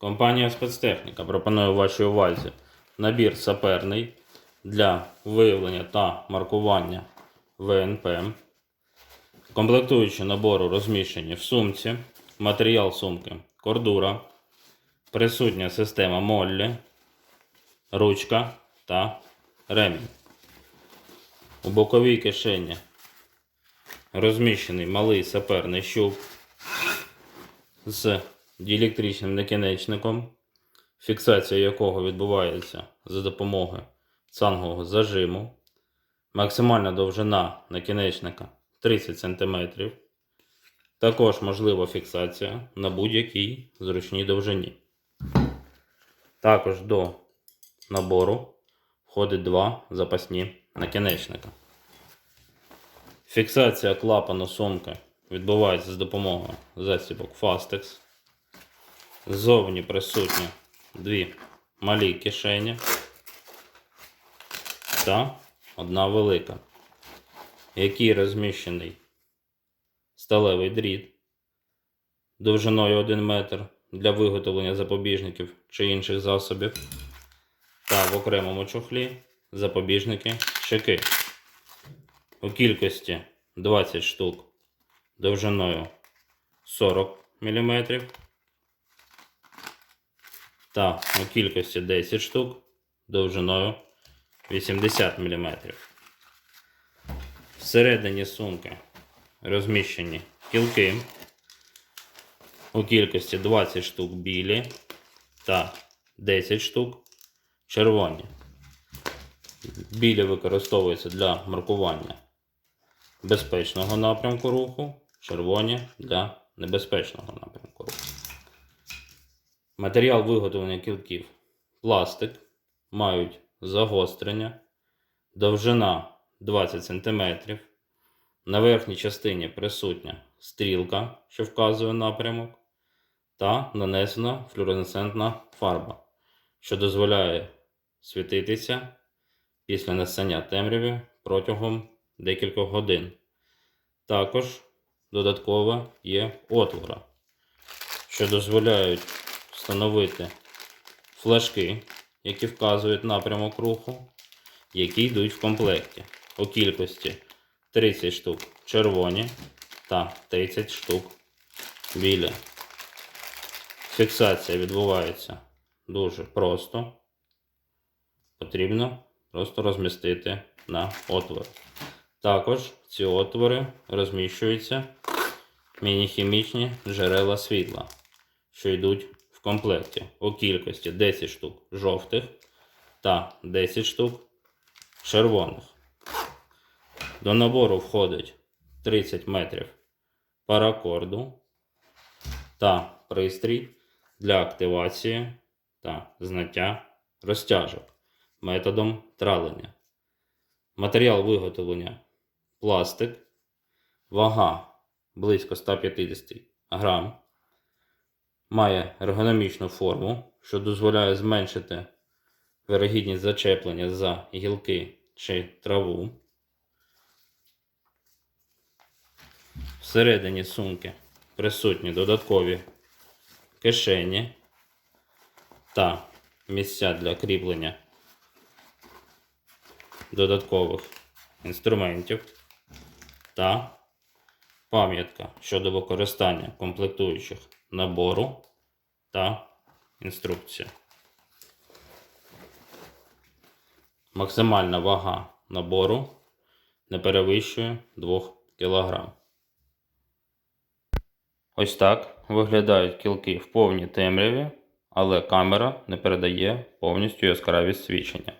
Компанія спецтехніка пропонує вашій увазі набір саперний для виявлення та маркування ВНП. Комплектуючі набору розміщені в сумці, матеріал сумки кордура, присутня система Моллі, ручка та ремінь. У боковій кишені розміщений малий саперний щуп з діелектричним накінечником, фіксація якого відбувається за допомогою цангового зажиму. Максимальна довжина накінечника 30 см. Також можлива фіксація на будь-якій зручній довжині. Також до набору входить два запасні накінечника. Фіксація клапану сумки відбувається з допомогою засібок Fastex. Ззовні присутні дві малі кишені та одна велика, в якій розміщений сталевий дріт довжиною 1 метр для виготовлення запобіжників чи інших засобів, та в окремому чохлі запобіжники чеки у кількості 20 штук довжиною 40 мм та у кількості 10 штук довжиною 80 мм. Всередині сумки розміщені кілки у кількості 20 штук білі та 10 штук червоні. Білі використовуються для маркування безпечного напрямку руху, червоні для небезпечного напрямку. Матеріал виготовлення кілків пластик, мають загострення, довжина 20 см. На верхній частині присутня стрілка, що вказує напрямок, та нанесена флюоресцентна фарба, що дозволяє світитися після несення темряви протягом декількох годин. Також додатково є отвори, що дозволяють встановити флажки, які вказують напрямок руху, які йдуть в комплекті у кількості 30 штук червоні та 30 штук білі. Фіксація відбувається дуже просто. Потрібно просто розмістити на отвор. Також ці отвори розміщуються міні-хімічні джерела світла, що йдуть комплекті у кількості 10 штук жовтих та 10 штук червоних. До набору входить 30 метрів паракорду та пристрій для активації та зняття розтяжок методом тралення. Матеріал виготовлення пластик, вага близько 150 грам, має ергономічну форму, що дозволяє зменшити вирогідність зачеплення за гілки чи траву. Всередині сумки присутні додаткові кишені та місця для кріплення додаткових інструментів та пам'ятка щодо використання комплектуючих набору та інструкція. Максимальна вага набору не перевищує 2 кг. Ось так виглядають кілки в повній темряві, але камера не передає повністю яскравість свічення.